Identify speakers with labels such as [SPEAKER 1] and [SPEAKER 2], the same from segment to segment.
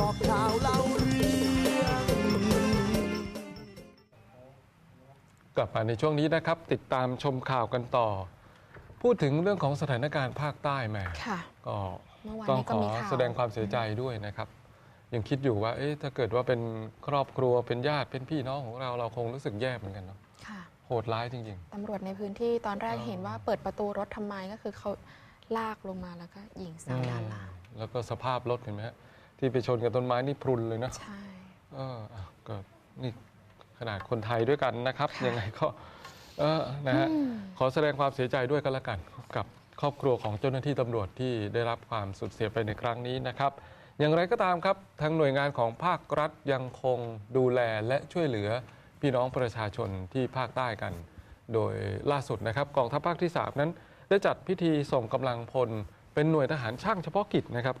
[SPEAKER 1] บอกข่าวเล่าเรื่อง
[SPEAKER 2] กลับมาในช่วงนี้นะครับ ติดตามชมข่าวกันต่อ พูดถึงเรื่องของสถานการณ์ภาคใต้แหม่
[SPEAKER 3] ค่ะ
[SPEAKER 2] ก็
[SPEAKER 3] เมื่อวาน
[SPEAKER 2] ต้อง
[SPEAKER 3] นี้
[SPEAKER 2] ข
[SPEAKER 3] ก็
[SPEAKER 2] อ
[SPEAKER 3] มีข่าว
[SPEAKER 2] แสดงความเสียใจด้วยนะครับ ยังคิดอยู่ว่า เอ๊ะถ้าเกิดว่าเป็นครอบครัวเป็นญาติเป็นพี่น้องของเราเราคงรู้สึกแย่เหมือนกันเนาะ
[SPEAKER 3] ค่ะ
[SPEAKER 2] โหดร้ายจริง
[SPEAKER 3] ตำรวจในพื้นที่ตอนแรก
[SPEAKER 2] อ๋อ
[SPEAKER 3] เห็นว่าเปิดประตูรถทำไมก็คือเขาลากลงมาแล้วก็ยิง
[SPEAKER 2] ๆ
[SPEAKER 3] ใส่ด้านล่าง
[SPEAKER 2] แล้วก็สภาพรถเห็นไหมฮะ ที่ไปชนกับต้นไม้นี่พรุนเลยนะ
[SPEAKER 3] ใช่
[SPEAKER 2] เอออะก็นี่ขนาดคนไทยด้วยกันนะครับ
[SPEAKER 3] ค่ะ
[SPEAKER 2] ยังไงก็เออนะฮะ
[SPEAKER 3] อืม
[SPEAKER 2] ขอแสดงความเสียใจด้วยกันละกัน กับครอบครัวของเจ้าหน้าที่ตำรวจที่ได้รับความสูญเสียไปในครั้งนี้นะครับ อย่างไรก็ตามครับทางหน่วยงานของภาครัฐยังคงดูแลและช่วยเหลือพี่น้องประชาชนที่ภาคใต้กัน โดยล่าสุดนะครับกองทัพภาคที่ 3 นั้น ได้จัดพิธีส่งกำลังพลเป็นหน่วยทหารช่างเฉพาะกิจนะครับ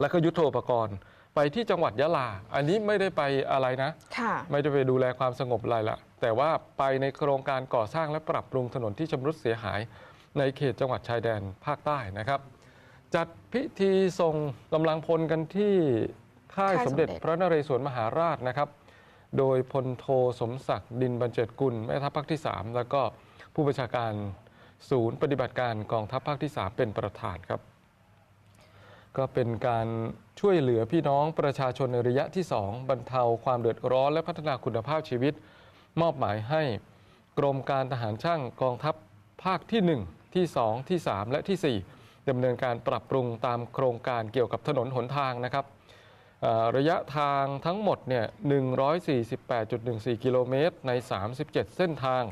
[SPEAKER 2] และก็ยุทโธปกรณ์ ไปที่จังหวัดยะลา อันนี้ไม่ได้ไปอะไรนะ
[SPEAKER 3] ค่ะ
[SPEAKER 2] ไม่ได้ไปดูแลความสงบอะไรละแต่ว่าไปในโครงการก่อสร้างและปรับปรุงถนนที่ชำรุดเสียหาย ในเขตจังหวัดชายแดนภาคใต้นะครับ จัดพิธีส่งกำลังพลกันที่ค่าย
[SPEAKER 3] ค่าย
[SPEAKER 2] ส
[SPEAKER 3] ส
[SPEAKER 2] ม
[SPEAKER 3] ม
[SPEAKER 2] เด็
[SPEAKER 3] เด็
[SPEAKER 2] จ
[SPEAKER 3] จ
[SPEAKER 2] พระนเรศวรมหาราชนะครับ โดยพลโทสมศักดิ์ดินบรรเจิดกุลแม่ทัพภาคที่ 3 แล้วก็ผู้บัญชาการศูนย์ปฏิบัติการกองทัพภาคที่ 3 เป็นประธานครับ ก็เป็นการช่วยเหลือพี่น้องประชาชนในระยะที่ 2 บรรเทาความเดือดร้อนและพัฒนาคุณภาพชีวิต มอบหมายให้กรมการทหารช่างกองทัพภาคที่ 1 ที่ 2 ที่ 3 และที่ 4ดำเนินการปรับปรุงตามโครงการเกี่ยวกับถนนหนทางนะครับระยะทางทั้งหมดเนี่ย148.14 กิโลเมตรใน 37 เส้นทาง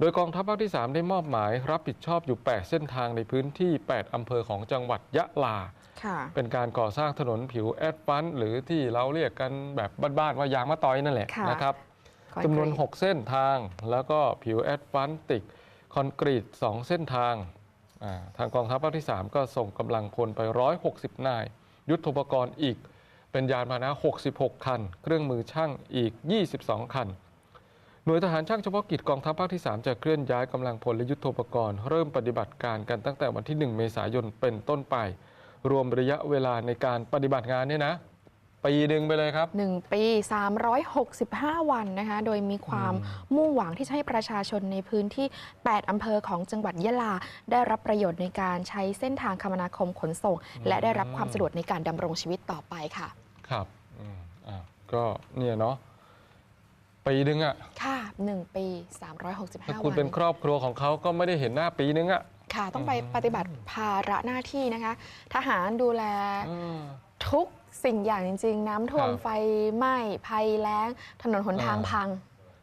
[SPEAKER 2] โดยกองทัพภาคที่ 3 ได้มอบหมายรับผิดชอบอยู่ 8 เส้นทางในพื้นที่ 8 อำเภอของจังหวัดยะลา
[SPEAKER 3] ค่ะ
[SPEAKER 2] เป็นการก่อสร้างถนนผิวแอดฟันหรือที่เราเรียกกันแบบบ้านๆว่ายางมะตอยนั่นแหละ
[SPEAKER 3] ค่ะ
[SPEAKER 2] นะครับ
[SPEAKER 3] คอย
[SPEAKER 2] จำนวน
[SPEAKER 3] กรีด
[SPEAKER 2] 6เส้นทางแล้วก็ผิวแอดฟันติกคอนกรีต 2 เส้นทางอ่าทางกองทัพภาคที่ 3 ก็ส่งกำลังพลไป 160 นาย ยุทโธปกรณ์อีก เป็นยานพาหนะ 66 คัน เครื่องมือช่างอีก 22 คัน หน่วยทหารช่างเฉพาะกิจกองทัพภาคที่ 3 จะเคลื่อนย้ายกำลังพลและยุทโธปกรณ์ เริ่มปฏิบัติการกันตั้งแต่วันที่ 1 เมษายนเป็นต้นไป รวมระยะเวลาในการปฏิบัติงานเนี่ยนะ ปีหนึ่งไปเลยครับ
[SPEAKER 3] หนึ่งปี 365 วันนะคะ โดยมีความมุ่งหวังที่จะให้ประชาชนในพื้นที่ 8 อำเภอของจังหวัดยะลา ได้รับประโยชน์ในการใช้เส้นทางคมนาคมขนส่ง และได้รับความสะดวกในการดำรงชีวิตต่อไปค่ะ
[SPEAKER 2] ครับอืมอะก็เนี่ยเนาะ ปีหนึ่งอะ
[SPEAKER 3] ค่ะ1ปี 365
[SPEAKER 2] ถ้า
[SPEAKER 3] วัน
[SPEAKER 2] คุณเป็นครอบครัวของเขาก็ไม่ได้เห็นหน้าปีนึงอะ
[SPEAKER 3] ค่ะ ต้องไปปฏิบัติภาระหน้าที่นะคะ ทหารดูแล
[SPEAKER 2] อืม
[SPEAKER 3] ทุกสิ่งอย่างจริง ๆ น้ำท่วม
[SPEAKER 2] ครับ
[SPEAKER 3] ไฟไหม้ภัยแล้ง ถนนหนทาง
[SPEAKER 2] อ่า
[SPEAKER 3] พัง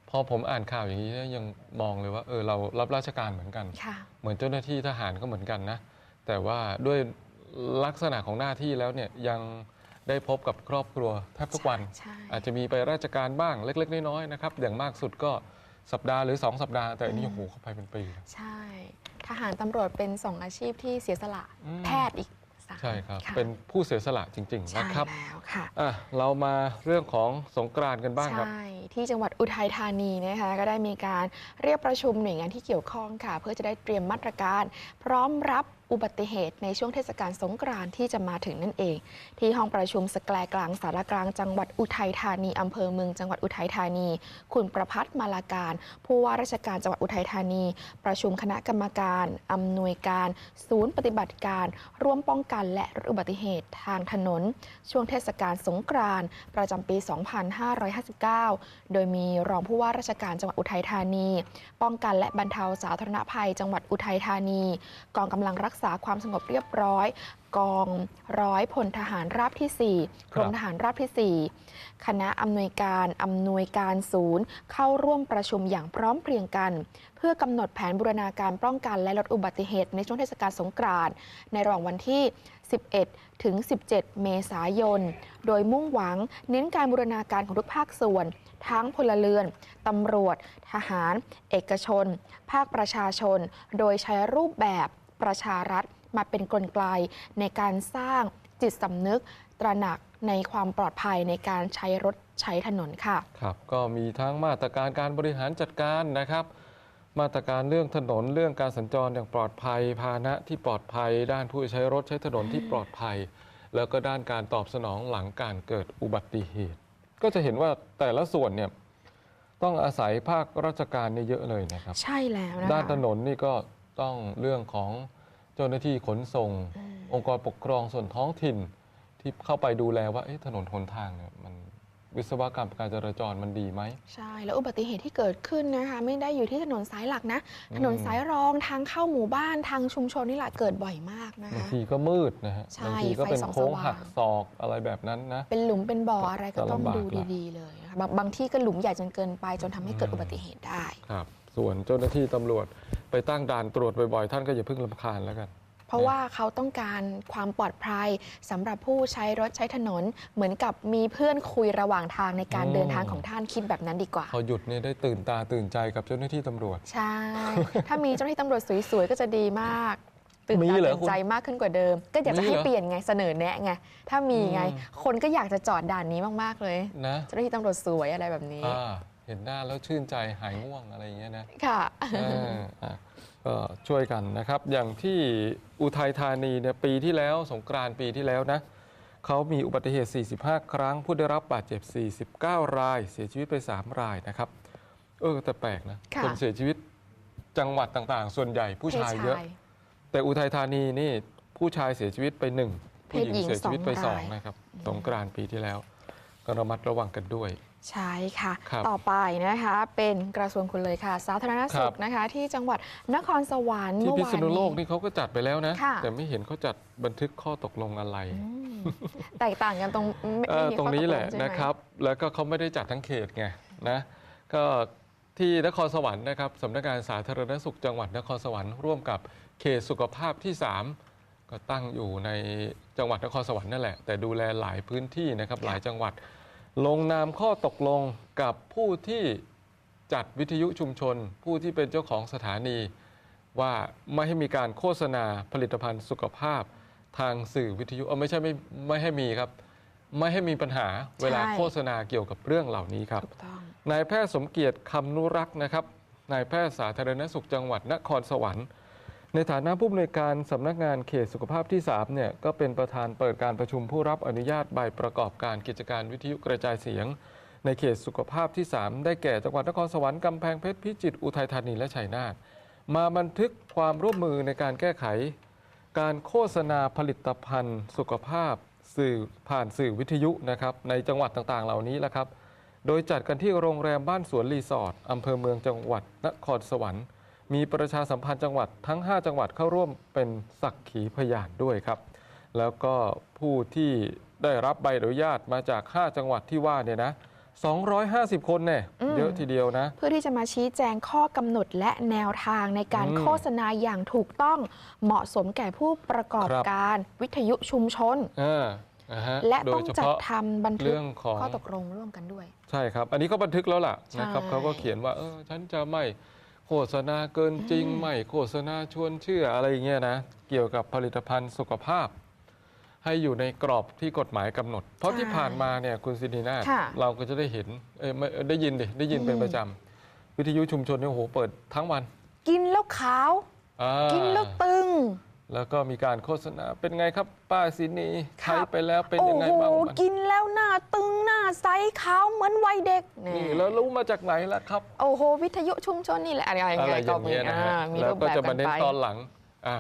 [SPEAKER 2] พอผมอ่านข่าวอย่างนี้เนี่ยยังมองเลยว่าเออเรารับราชการเหมือนกัน
[SPEAKER 3] ค่ะ
[SPEAKER 2] เหมือนเจ้าหน้าที่ทหารก็เหมือนกันนะ แต่ว่าด้วยลักษณะของหน้าที่แล้วเนี่ยยัง ได้พบกับครอบครัวแทบทุกวัน
[SPEAKER 3] ใช่
[SPEAKER 2] อาจจะมีไปราชการบ้างเล็ก ๆ น้อยๆนะครับอย่างมากสุดก็สัปดาห์หรือ 2 สัปดาห์ แต่อันนี้
[SPEAKER 3] อืม
[SPEAKER 2] โอ้โหเข้าไปเป็นปีนะ
[SPEAKER 3] ใช่ ทหารตำรวจเป็นสองอาชีพที่เสียสละ
[SPEAKER 2] อืม
[SPEAKER 3] แพทย์อีกสาม
[SPEAKER 2] ใช่ครับะเป็นผู้เสียสละจริง ๆ
[SPEAKER 3] ใช่
[SPEAKER 2] นะครับ
[SPEAKER 3] แล้วค่ะ
[SPEAKER 2] อะเรามาเรื่องของสงกรานต์กันบ้างครับ
[SPEAKER 3] ใช่ ที่จังหวัดอุทัยธานีนะคะก็ได้มีการเรียกประชุมหน่วยงานที่เกี่ยวข้องค่ะ เพื่อจะได้เตรียมมาตรการ พร้อมรับอุบัติเหตุในช่วงเทศกาลสงกรานต์ที่จะมาถึงนั่นเอง ที่ห้องประชุมสแกลกลางสารกลางจังหวัดอุทัยธานีอำเภอเมืองจังหวัดอุทัยธานี คุณประพัฒน์มาลาการ ผู้ว่าราชการจังหวัดอุทัยธานี ประชุมคณะกรรมการอำนวยการ ศูนย์ปฏิบัติการ ร่วมป้องกันและอุบัติเหตุทางถนน ช่วงเทศกาลสงกรานต์ประจำปี 2559 โดยมีรองผู้ว่าราชการจังหวัดอุทัยธานี ป้องกันและบรรเทาสาธารณภัยจังหวัดอุทัยธานี กองกำลังรักกษาความสงบเรียบร้อย กองร้อยพลทหารราบที่ 4กรมทหารราบที่ 4 คณะอำนวยการอำนวยการศูนย์ เข้าร่วมประชุมอย่างพร้อมเพรียงกัน เพื่อกำหนดแผนบูรณาการป้องกันและลดอุบัติเหตุในช่วงเทศกาลสงกรานต์ในระหว่างวันที่ 11 ถึง 17 เมษายน โดยมุ่งหวังเน้นการบูรณาการของทุกภาคส่วน ทั้งพลเรือน ตำรวจ ทหาร เอกชน ภาคประชาชน โดยใช้รูปแบบ ประชารัฐมาเป็นกลไกในการสร้างจิตสำนึกตระหนักในความปลอดภัยในการใช้รถใช้ถนนค่ะ
[SPEAKER 2] ครับก็มีทั้งมาตรการการบริหารจัดการนะครับ มาตรการเรื่องถนนเรื่องการสัญจรอย่างปลอดภัย พาหนะที่ปลอดภัย ด้านผู้ใช้รถใช้ถนนที่ปลอดภัย แล้วก็ด้านการตอบสนองหลังการเกิดอุบัติเหตุ ก็จะเห็นว่าแต่ละส่วนเนี่ยต้องอาศัยภาคราชการเนี่ยเยอะเลยนะครับ
[SPEAKER 3] ใช่แล้วนะคะ
[SPEAKER 2] ด้านถนนนี่ก็ ต้องเรื่องของเจ้าหน้าที่ขนส่ง
[SPEAKER 3] อืม
[SPEAKER 2] องค์กรปกครองส่วนท้องถิ่น ที่เข้าไปดูแลว่าเอ๊ะถนนหนทางเนี่ยมันวิศวกรรมการจราจรมันดีไหม
[SPEAKER 3] ใช่ แล้วอุบัติเหตุที่เกิดขึ้นนะคะไม่ได้อยู่ที่ถนนสายหลักนะ
[SPEAKER 2] อืม
[SPEAKER 3] ถนนสายรองทางเข้าหมู่บ้านทางชุมชนนี่แหละเกิดบ่อยมากนะ
[SPEAKER 2] บาง
[SPEAKER 3] คะ
[SPEAKER 2] ทีก็มืดนะฮะ
[SPEAKER 3] ใช่
[SPEAKER 2] บางทีก็เป็น
[SPEAKER 3] ไฟส่อง
[SPEAKER 2] โค้ง
[SPEAKER 3] สว่าง
[SPEAKER 2] หักศอกอะไรแบบนั้นนะ
[SPEAKER 3] เป็นหลุมเป็นบ่ออะไรก็
[SPEAKER 2] ก็
[SPEAKER 3] ต้อง
[SPEAKER 2] ลำบาก
[SPEAKER 3] ดู
[SPEAKER 2] ละ
[SPEAKER 3] ดีๆเลยนะคะบางบางที่ก็หลุมใหญ่จนเกินไปจนทำให้เกิด
[SPEAKER 2] อืม
[SPEAKER 3] อุบัติเหตุได้
[SPEAKER 2] ครับ ส่วนเจ้าหน้าที่ตำรวจไปตั้งด่านตรวจบ่อยๆ ท่านก็อย่าเพิ่งลำคาญแล้วกัน
[SPEAKER 3] เพราะว่าเขาต้องการความปลอดภัยสำหรับผู้ใช้รถใช้ถนน เหมือนกับมีเพื่อนคุยระหว่างทางในการ
[SPEAKER 2] อืม
[SPEAKER 3] เดินทางของท่านคิดแบบนั้นดีกว่า
[SPEAKER 2] พอหยุดเนี่ยได้ตื่นตาตื่นใจกับเจ้าหน้าที่ตำรวจ
[SPEAKER 3] ใช่ ถ้ามีเจ้าหน้าที่ตำรวจสวยๆ ก็จะดีมาก ตื่น
[SPEAKER 2] มี
[SPEAKER 3] ตา
[SPEAKER 2] เหรอ
[SPEAKER 3] ตื่น
[SPEAKER 2] คุณ
[SPEAKER 3] ใจมากขึ้นกว่าเดิม ก็อยากจะ
[SPEAKER 2] มี
[SPEAKER 3] ให้
[SPEAKER 2] เหรอ
[SPEAKER 3] เปลี่ยนไงเสนอแนะไง ถ้ามีไง
[SPEAKER 2] อืม
[SPEAKER 3] คนก็อยากจะจอดด่านนี้มากๆเลย
[SPEAKER 2] นะ
[SPEAKER 3] เจ้าหน้าที่ตำรวจสวยอะไรแบบนี้
[SPEAKER 2] อ่า เห็นหน้าแล้วชื่นใจหายง่วงอะไรอย่างเงี้ยนะ
[SPEAKER 3] ค่ะ
[SPEAKER 2] เอออะก็ช่วยกันนะครับ อย่างที่อุทัยธานีเนี่ยปีที่แล้วสงกรานต์ปีที่แล้วนะเขามีอุบัติเหตุ 45 ครั้ง ผู้ได้รับบาดเจ็บ 49 ราย เสียชีวิตไป 3 รายนะครับ เออแต่แปลกนะ
[SPEAKER 3] ค่ะ
[SPEAKER 2] คนเสียชีวิตจังหวัดต่างๆ ส่วนใหญ่ผู้ชาย
[SPEAKER 3] พศ
[SPEAKER 2] เยอะ แต่อุทัยธานีนี่ผู้ชายเสียชีวิตไปหนึ่งผู้หญิง
[SPEAKER 3] เพศหญิง
[SPEAKER 2] เสียชีวิตไป
[SPEAKER 3] ส
[SPEAKER 2] ส
[SPEAKER 3] อ
[SPEAKER 2] องง
[SPEAKER 3] ราย
[SPEAKER 2] นะครับสงกรานต์ปีที่แล้ว ก็ระมัดระวังกันด้วย
[SPEAKER 3] ใช่ค่ะ
[SPEAKER 2] ครับ
[SPEAKER 3] ต่อไปนะคะ เป็นกระทรวงคุณเลยค่ะ สาธารณ
[SPEAKER 2] ค
[SPEAKER 3] สุ
[SPEAKER 2] รั
[SPEAKER 3] ข
[SPEAKER 2] บ
[SPEAKER 3] นะคะ ที่จังหวัดนครสวรรค์
[SPEAKER 2] ที่
[SPEAKER 3] เมื่อ
[SPEAKER 2] พิ
[SPEAKER 3] วา
[SPEAKER 2] ษ
[SPEAKER 3] น
[SPEAKER 2] ณุโลก
[SPEAKER 3] นี้
[SPEAKER 2] นี่เขาก็จัดไปแล้วนะ
[SPEAKER 3] ค่ะ
[SPEAKER 2] แต่ไม่เห็นเขาจัดบันทึกข้อตกลงอะไร
[SPEAKER 3] อืมแตกต่างกันตรงไม่
[SPEAKER 2] เอ่
[SPEAKER 3] ไม่
[SPEAKER 2] อ
[SPEAKER 3] มี
[SPEAKER 2] ตรงนี้แหละ
[SPEAKER 3] ข้อตกงใช่ไม
[SPEAKER 2] นะครับ แล้วก็เขาไม่ได้จัดทั้งเขตไงนะก็ที่นครสวรรค์นะครับสำนักงานสาธารณสุขจังหวัดนครสวรรค์ร่วมกับเขตสุขภาพที่ 3 ก็ตั้งอยู่ในจังหวัดนครสวรรค์นั่นแหละ แต่ดูแลหลายพื้นที่นะครับหลายจังหวัด ลงนามข้อตกลงกับผู้ที่จัดวิทยุชุมชน ผู้ที่เป็นเจ้าของสถานี ว่าไม่ให้มีการโฆษณาผลิตภัณฑ์สุขภาพทางสื่อวิทยุเออไม่ใช่ไม่ไม่ให้มีครับ ไม่ให้มีปัญหาเวลาโฆษณาเกี่ยวกับเรื่องเหล่านี้ครับ
[SPEAKER 3] ถูกต้อง
[SPEAKER 2] นายแพทย์สมเกียรติคำนุรักษ์นะครับนายแพทย์สาธารณสุขจังหวัดนครสวรรค์ ในฐานะผู้อำนวยการสำนักงานเขตสุขภาพที่3เนี่ยก็เป็นประธานเปิดการประชุมผู้รับอนุญาตใบประกอบการกิจการวิทยุกระจายเสียง ในเขตสุขภาพที่ 3 ได้แก่จังหวัดนครสวรรค์กำแพงเพชรพิจิตรอุทัยธานีและชัยนาทมาบันทึกความร่วมมือในการแก้ไข การโฆษณาผลิตภัณฑ์ สุขภาพ สื่อผ่านสื่อวิทยุนะครับในจังหวัดต่างๆ เหล่านี้แหละครับ โดยจัดกันที่โรงแรมบ้านสวนรีสอร์ทอำเภอเมืองจังหวัดนครสวรรค์ มีประชาสัมพันธ์จังหวัดทั้ง 5 จังหวัดเข้าร่วมเป็นสักขีพยานด้วยครับ แล้วก็ผู้ที่ได้รับใบอนุญาตมาจาก 5 จังหวัดที่ว่าเนี่ยนะ 250 คนเนี่ย
[SPEAKER 3] อืม
[SPEAKER 2] เยอะทีเดียวนะ
[SPEAKER 3] เพื่อที่จะมาชี้แจงข้อกำหนดและแนวทางในการ
[SPEAKER 2] อืม
[SPEAKER 3] โฆษณาอย่างถูกต้องเหมาะสมแก่ผู้ประกอบ
[SPEAKER 2] ครับ
[SPEAKER 3] การวิทยุชุมชน
[SPEAKER 2] อ่าอ่าฮะ
[SPEAKER 3] และ
[SPEAKER 2] โด
[SPEAKER 3] ต้อยง
[SPEAKER 2] เฉ
[SPEAKER 3] จัด
[SPEAKER 2] พาะ
[SPEAKER 3] ทำบันทึก
[SPEAKER 2] เรื่องของ
[SPEAKER 3] ข้อตกลงร่วมกันด้วย
[SPEAKER 2] ใช่ครับ อันนี้เขาบันทึกแล้วล่ะนะครับ
[SPEAKER 3] ใช่
[SPEAKER 2] เขาก็เขียนว่าเออฉันจะไม่ โฆษณาเกินจริงไม่โฆษณาชวนเชื่ออะไรอย่างเงี้ยนะเกี่ยวกับผลิตภัณฑ์สุขภาพ ให้อยู่ในกรอบที่กฎหมายกำหนด เพราะที่ผ่านมาเนี่ยคุณซินีนาถ
[SPEAKER 3] ค่ะ
[SPEAKER 2] เราก็จะได้เห็นเอ้ยไม่ได้ยินดิได้ยินเป็น
[SPEAKER 3] อืม
[SPEAKER 2] ประจำวิทยุชุมชนเนี่ยโอ้โหเปิดทั้งวัน
[SPEAKER 3] กินแล้วขาว
[SPEAKER 2] อ่า
[SPEAKER 3] กินแล้วตึง
[SPEAKER 2] แล้วก็มีการโฆษณาเป็นไงครับป้าซินี
[SPEAKER 3] ครั
[SPEAKER 2] ใช้
[SPEAKER 3] บ
[SPEAKER 2] ไปแล้วเป็น
[SPEAKER 3] โอ้
[SPEAKER 2] ยังไง
[SPEAKER 3] โห
[SPEAKER 2] บ้างมัน
[SPEAKER 3] กินแล้วหน้าตึงหน้าใสขาวเหมือนวัยเด็ก
[SPEAKER 2] นี่แล้วรู้มาจากไหนล่ะครับ
[SPEAKER 3] โอ้โห วิทยุชุมชนนี่แหละอะไรอย่าง
[SPEAKER 2] อะไร
[SPEAKER 3] เงี้ย
[SPEAKER 2] อ
[SPEAKER 3] ก็
[SPEAKER 2] ย่าง
[SPEAKER 3] มี
[SPEAKER 2] เงี้ยนะฮะ
[SPEAKER 3] อ่ามี
[SPEAKER 2] แล้ว
[SPEAKER 3] รูป
[SPEAKER 2] ก็
[SPEAKER 3] แบบ
[SPEAKER 2] จะ
[SPEAKER 3] กั
[SPEAKER 2] มานเน้น
[SPEAKER 3] ไป
[SPEAKER 2] ตอนหลังอะ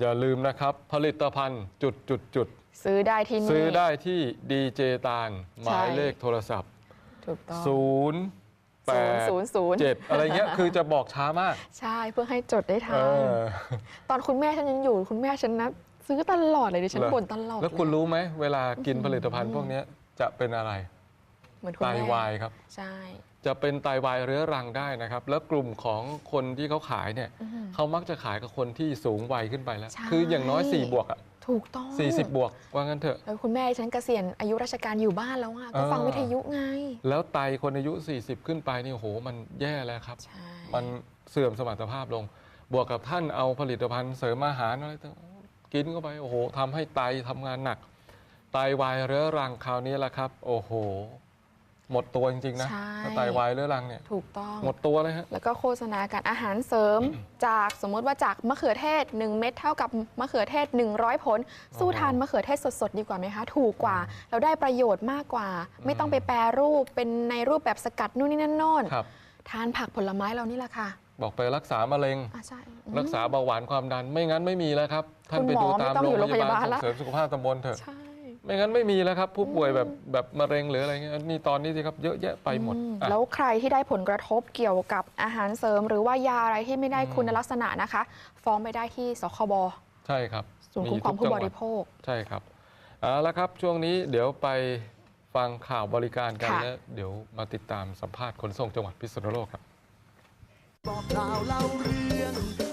[SPEAKER 2] อย่าลืมนะครับ ผลิตภัณฑ์จุดจุดจุด
[SPEAKER 3] ซื้อได้ที่นี่
[SPEAKER 2] ซื้อได้ที่ดีเจตาลห
[SPEAKER 3] ใช่
[SPEAKER 2] มายเลขโทรศัพท์
[SPEAKER 3] ถูกต้อง
[SPEAKER 2] 0 8
[SPEAKER 3] ศูนย์ศูนย์
[SPEAKER 2] 7อะไรเงี้ยคือจะบอกช้ามาก
[SPEAKER 3] ใช่เพื่อให้จดได้ทั
[SPEAKER 2] เอนอ
[SPEAKER 3] ตอนคุณแม่ฉันยังอยู่ คุณแม่ฉันนะซื้อตลอดเลยดิฉัน
[SPEAKER 2] เหรอ
[SPEAKER 3] บ่นตลอด
[SPEAKER 2] แล้วคุณ
[SPEAKER 3] เย
[SPEAKER 2] รู้ไหมเวลากินผลิตภัณฑ์พวกเนี้ยจะเป็นอะไร
[SPEAKER 3] เหมือนคุณ
[SPEAKER 2] ไต
[SPEAKER 3] แม่
[SPEAKER 2] วายครับ
[SPEAKER 3] ใช่
[SPEAKER 2] จะเป็นไตวายเรื้อรังได้นะครับ แล้วกลุ่มของคนที่เขาขายเนี่ย
[SPEAKER 3] อื้อหือ
[SPEAKER 2] เขามักจะขายกับคนที่สูงวัยขึ้นไปแล้ว
[SPEAKER 3] ใช่
[SPEAKER 2] คืออย่างน้อย4บวกอะ
[SPEAKER 3] ถูกต้อง
[SPEAKER 2] 40 บวก ว่างั้นเถอะ
[SPEAKER 3] แล้วคุณแม่ฉันเกษียณอายุราชการอยู่บ้านแล้วอะก็
[SPEAKER 2] เออ
[SPEAKER 3] ฟังวิทยุไง
[SPEAKER 2] แล้วไตคนอายุ 40 ขึ้นไปนี่โอ้โห มันแย่แล้วครับ
[SPEAKER 3] ใช่
[SPEAKER 2] มันเสื่อมสมรรถภาพลง บวกกับท่านเอาผลิตภัณฑ์เสริมอาหารอะไรต่างกินเข้าไปโอ้โหทำให้ไตทำงานหนัก ไตวายเรื้อรังคราวนี้แหละครับ โอ้โห หมดตัวจริง ๆ นะ
[SPEAKER 3] ใช่
[SPEAKER 2] ถ้าไตวายเรื้อรังเนี่ย
[SPEAKER 3] ถูกต้อง
[SPEAKER 2] หมดตัวเลยฮะ
[SPEAKER 3] แล้วก็โฆษณาการอาหารเสริม จากสมมุติว่าจากมะเขือเทศ 1 เม็ดเท่ากับมะเขือเทศ 100 ผล สู้ทานมะเขือเทศสดๆ ดีกว่าไหมคะ ถูกกว่า เราได้ประโยชน์มากกว่า ไม่ต้องไปแปรรูปเป็นในรูปแบบสกัดนู่นนี่นั่นโน่น
[SPEAKER 2] ครับ
[SPEAKER 3] ทานผักผลไม้เรานี่แหละค่ะ
[SPEAKER 2] บอกไปรักษามะเร็ง
[SPEAKER 3] อะใช่อืม
[SPEAKER 2] รักษาเบาหวานความดันไม่งั้นไม่มีแล้วครับ ท่าน
[SPEAKER 3] คุณ
[SPEAKER 2] ไป
[SPEAKER 3] หมอ
[SPEAKER 2] ดูตาม
[SPEAKER 3] ไม่ต้อง
[SPEAKER 2] โรง
[SPEAKER 3] อยู่
[SPEAKER 2] พยาบาล
[SPEAKER 3] โรงพยาบาล
[SPEAKER 2] ส่
[SPEAKER 3] ละ
[SPEAKER 2] งเสริมสุขภาพตำบลเถอะ
[SPEAKER 3] ใช่
[SPEAKER 2] ไม่งั้นไม่มีแล้วครับ ผู้ป่วยแบบแบบมะเร็งหรืออะไรเงี้ยนี่ตอนนี้สิครับเยอะแยะไปหมด
[SPEAKER 3] อืม
[SPEAKER 2] อะ
[SPEAKER 3] แล้วใครที่ได้ผลกระทบเกี่ยวกับอาหารเสริม หรือว่ายาอะไรที่ไม่ได้
[SPEAKER 2] อืม
[SPEAKER 3] คุณลักษณะนะคะ ฟ้องไปได้ที่สคบ
[SPEAKER 2] ใช่ครับ
[SPEAKER 3] ศูนย์คุ้มครอง
[SPEAKER 2] ทุก
[SPEAKER 3] ผู้
[SPEAKER 2] จั
[SPEAKER 3] บ
[SPEAKER 2] หวัด
[SPEAKER 3] ริโภค
[SPEAKER 2] ใช่ครับเอาละครับช่วงนี้เดี๋ยวไปฟังข่าวบริการกัน
[SPEAKER 3] ค่ะ
[SPEAKER 2] แล้วเดี๋ยวมาติดตามสัมภาษณ์ขนส่งจังหวัดพิษณุโลกครับ
[SPEAKER 1] บอกข่าวเล่าเรื่อง